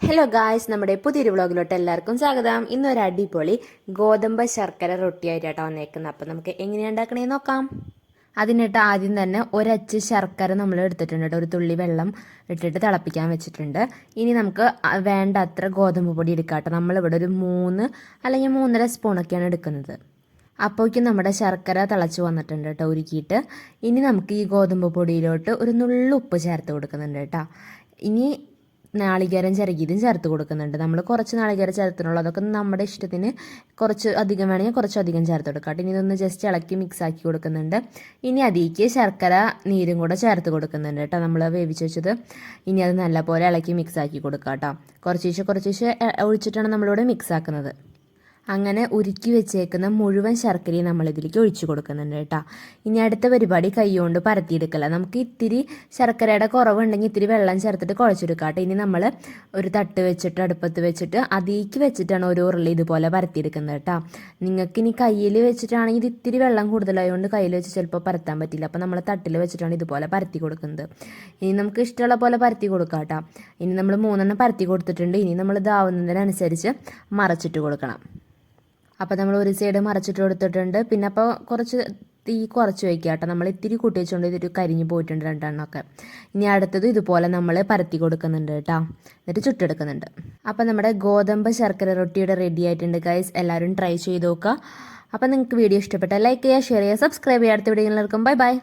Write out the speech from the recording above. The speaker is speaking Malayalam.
ഹലോ ഗായ്സ് നമ്മുടെ പുതിയൊരു വ്ളോഗിലോട്ട് എല്ലാവർക്കും സ്വാഗതം. ഇന്നൊരു അടിപൊളി ഗോതമ്പ് ശർക്കര റൊട്ടിയായിട്ടാണ് വന്നേക്കുന്നത്. അപ്പം നമുക്ക് എങ്ങനെയാണ് ഉണ്ടാക്കണേന്ന് നോക്കാം. അതിനിട്ട് ആദ്യം തന്നെ ഒരച്ച് ശർക്കര നമ്മൾ എടുത്തിട്ടുണ്ട് കേട്ടോ. ഒരു തുള്ളി വെള്ളം ഇട്ടിട്ട് തിളപ്പിക്കാൻ വെച്ചിട്ടുണ്ട്. ഇനി നമുക്ക് വേണ്ട അത്ര ഗോതമ്പ് പൊടി എടുക്കാം കേട്ടോ. നമ്മളിവിടെ ഒരു മൂന്ന് അല്ലെങ്കിൽ മൂന്നര സ്പൂണൊക്കെയാണ് എടുക്കുന്നത്. അപ്പോഴേക്കും നമ്മുടെ ശർക്കര തിളച്ച് വന്നിട്ടുണ്ട് കേട്ടോ ഉരുക്കിയിട്ട്. ഇനി നമുക്ക് ഈ ഗോതമ്പ് പൊടിയിലോട്ട് ഒരു നുള്ളു ഉപ്പ് ചേർത്ത് കൊടുക്കുന്നുണ്ട് കേട്ടോ. ഇനി നാളികേരം ചിരകിയതും ചേർത്ത് കൊടുക്കുന്നുണ്ട്. നമ്മൾ കുറച്ച് നാളികേരം ചേർത്തിട്ടുള്ളൂ. അതൊക്കെ നമ്മുടെ ഇഷ്ടത്തിന് കുറച്ച് അധികം വേണമെങ്കിൽ കുറച്ച് അധികം ചേർത്ത് കൊടുക്കാം. ഇനി ഇതൊന്ന് ജസ്റ്റ് ഇളക്കി മിക്സ് ആക്കി കൊടുക്കുന്നുണ്ട്. ഇനി അതിലേക്ക് ശർക്കര നീരും കൂടെ ചേർത്ത് കൊടുക്കുന്നുണ്ട് കേട്ടോ. നമ്മൾ വേവിച്ച് വെച്ചത് ഇനി അത് നല്ലപോലെ ഇളക്കി മിക്സ് ആക്കി കൊടുക്കാം കേട്ടോ. കുറച്ചേശ്ശെ കുറച്ചേശ്ശെ ഒഴിച്ചിട്ടാണ് നമ്മളിവിടെ മിക്സ് ആക്കുന്നത്. അങ്ങനെ ഉരുക്കി വെച്ചേക്കുന്ന മുഴുവൻ ശർക്കരയും നമ്മൾ ഇതിലേക്ക് ഒഴിച്ചു കൊടുക്കുന്നുണ്ട് കേട്ടോ. ഇനി അടുത്ത പരിപാടി കൈകൊണ്ട് പരത്തിയെടുക്കല. നമുക്ക് ഇത്തിരി ശർക്കരയുടെ കുറവുണ്ടെങ്കിൽ ഇത്തിരി വെള്ളം ചേർത്തിട്ട് കുഴച്ചെടുക്കാം കേട്ടോ. ഇനി നമ്മൾ ഒരു തട്ട് വെച്ചിട്ട് അടുപ്പത്ത് വെച്ചിട്ട് അതിലേക്ക് വെച്ചിട്ടാണ് ഒരു ഉരുളി ഇതുപോലെ പരത്തിയെടുക്കുന്നത് കേട്ടോ. നിങ്ങൾക്ക് ഇനി കയ്യിൽ വെച്ചിട്ടാണെങ്കിൽ ഇത് ഇത്തിരി വെള്ളം കൂടുതലായതുകൊണ്ട് കയ്യിൽ വെച്ച് ചിലപ്പോൾ പരത്താൻ പറ്റില്ല. അപ്പോൾ നമ്മൾ തട്ടിൽ വെച്ചിട്ടാണ് ഇതുപോലെ പരത്തി കൊടുക്കുന്നത്. ഇനി നമുക്ക് ഇഷ്ടമുള്ള പോലെ പരത്തി കൊടുക്കാം കേട്ടോ. ഇനി നമ്മൾ മൂന്നെണ്ണം പരത്തി കൊടുത്തിട്ടുണ്ട്. ഇനി നമ്മൾ ഇതാവുന്നതിനനുസരിച്ച് മറച്ചിട്ട് കൊടുക്കണം. അപ്പോൾ നമ്മൾ ഒരു സൈഡ് മറച്ചിട്ട് കൊടുത്തിട്ടുണ്ട്. പിന്നെ അപ്പോൾ കുറച്ച് തീ കുറച്ച് വയ്ക്കുക കേട്ടോ. നമ്മൾ ഇത്തിരി കൂട്ടി വെച്ചുകൊണ്ട് ഇതൊരു കരിഞ്ഞു പോയിട്ടുണ്ട് രണ്ടെണ്ണമൊക്കെ. ഇനി അടുത്തത് ഇതുപോലെ നമ്മൾ പരത്തി കൊടുക്കുന്നുണ്ട് കേട്ടോ. എന്നിട്ട് ചുട്ടെടുക്കുന്നുണ്ട്. അപ്പോൾ നമ്മുടെ ഗോതമ്പ് ശർക്കര റൊട്ടിയുടെ റെഡി ആയിട്ടുണ്ട് ഗൈസ് എല്ലാവരും ട്രൈ ചെയ്ത് നോക്കുക. അപ്പോൾ നിങ്ങൾക്ക് വീഡിയോ ഇഷ്ടപ്പെട്ടാൽ ലൈക്ക് ചെയ്യുക ഷെയർ ചെയ്യുക സബ്സ്ക്രൈബ് ചെയ്യുക. അടുത്ത വീഡിയോ എല്ലാവർക്കും ബൈ ബൈ